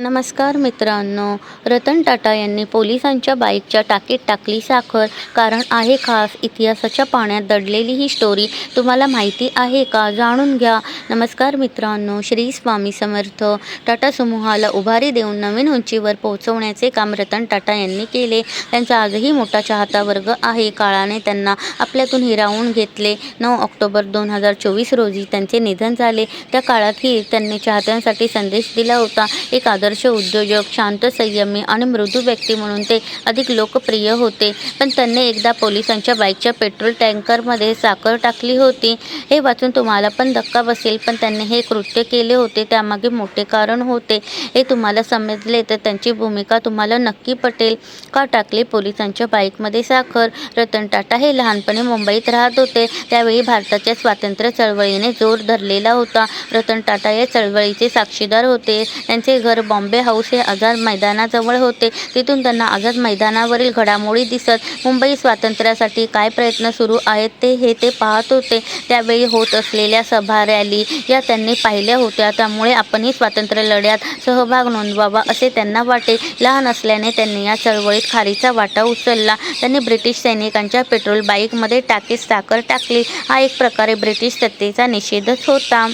नमस्कार मित्रांनो रतन टाटा यांनी पोलिसांच्या बाईकच्या टाकीत टाकली साखर. कारण आहे खास इतिहासाच्या पाण्यात दडलेली ही स्टोरी तुम्हाला माहिती आहे का? जाणून घ्या. नमस्कार मित्रांनो श्री स्वामी समर्थ. टाटा समूहाला उभारी देऊन नवीन उंचीवर पोहोचवण्याचे काम रतन टाटा यांनी केले. त्यांचा आजही मोठा चाहता वर्ग आहे. काळाने त्यांना आपल्यातून हिरावून घेतले. नऊ ऑक्टोबर दोन हजार चोवीस रोजी त्यांचे निधन झाले. त्या काळातही त्यांनी चाहत्यांसाठी संदेश दिला होता. एक आदर आदर्श उद्योजक शांत संयमी आणि मृदू व्यक्ती म्हणून ते अधिक लोकप्रिय होते. पण त्यांनी एकदा पोलिसांच्या बाईकच्या पेट्रोल टँकरमध्ये साखर टाकली होती. हे वाचून तुम्हाला पण धक्का बसेल पण त्यांनी हे कृत्य केले होते त्यामागे मोठे कारण होते. हे तुम्हाला समजले तर त्यांची भूमिका तुम्हाला नक्की पटेल. का टाकली पोलिसांच्या बाईकमध्ये साखर? रतन टाटा हे लहानपणी मुंबईत राहत होते. त्यावेळी भारताच्या स्वातंत्र्य चळवळीने जोर धरलेला होता. रतन टाटा या चळवळीचे साक्षीदार होते. त्यांचे घर बॉम्ब हाऊस हे आझाद मैदानाजवळ होते. तिथून त्यांना आझाद मैदानावरील घडामोडी दिसत मुंबई स्वातंत्र्यासाठी काय प्रयत्न सुरू आहेत ते हे ते पाहत होते. त्यावेळी होत असलेल्या सभा रॅली या त्यांनी पाहिल्या होत्या. त्यामुळे आपणही स्वातंत्र्य लढ्यात सहभाग नोंदवावा असे त्यांना वाटे. लहान असल्याने त्यांनी या चळवळीत खारीचा वाटा उचलला. त्यांनी ब्रिटिश सैनिकांच्या पेट्रोल बाईकमध्ये टाकीस साखर टाकली. हा एक प्रकारे ब्रिटिश सत्तेचा निषेधच होता.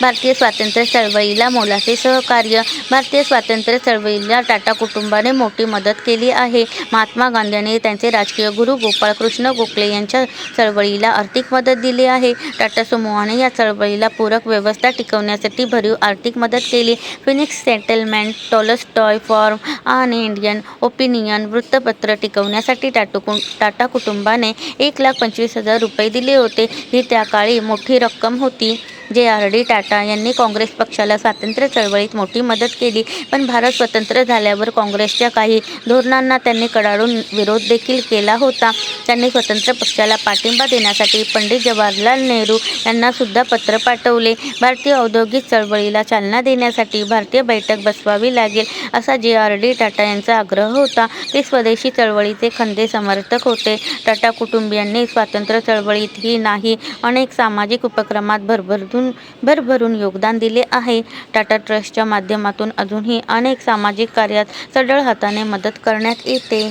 भारतीय स्वातंत्र्य चळवळीला मोलाचे सहकार्य. भारतीय स्वातंत्र्य चळवळीला टाटा कुटुंबाने मोठी मदत केली आहे. महात्मा गांधींनी त्यांचे राजकीय गुरु गोपाळकृष्ण गोखले यांच्या चळवळीला आर्थिक मदत दिली आहे. टाटा समूहाने या चळवळीला पूरक व्यवस्था टिकवण्यासाठी भरीव आर्थिक मदत केली. फिनिक्स सेटलमेंट टॉलस्टॉय फॉर्म आणि इंडियन ओपिनियन वृत्तपत्र टिकवण्यासाठी टाटू टाटा कुटुंबाने एक लाख पंचवीस हजार रुपये दिले होते. ही त्या काळी मोठी रक्कम होती. जे आर डी टाटा यांनी काँग्रेस पक्षाला स्वातंत्र्य चळवळीत मोठी मदत केली. पण भारत स्वतंत्र झाल्यावर काँग्रेसच्या काही धोरणांना त्यांनी कडाडून विरोध देखील केला होता. त्यांनी स्वतंत्र पक्षाला पाठिंबा देण्यासाठी पंडित जवाहरलाल नेहरू यांना सुद्धा पत्र पाठवले. भारतीय औद्योगिक चळवळीला चालना देण्यासाठी भारतीय बैठक बसवावी लागेल असा जे आर डी टाटा यांचा आग्रह होता. ते स्वदेशी चळवळीचे खंदे समर्थक होते. टाटा कुटुंबियांनी स्वातंत्र्य चळवळीतही नाही अनेक सामाजिक उपक्रमात भरभरून भरभरून योगदान दिले आहे. टाटा ट्रस्टच्या माध्यमातून अजूनही अनेक सामाजिक कार्यात सढळ हाताने मदत करण्यात येते.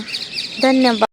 धन्यवाद.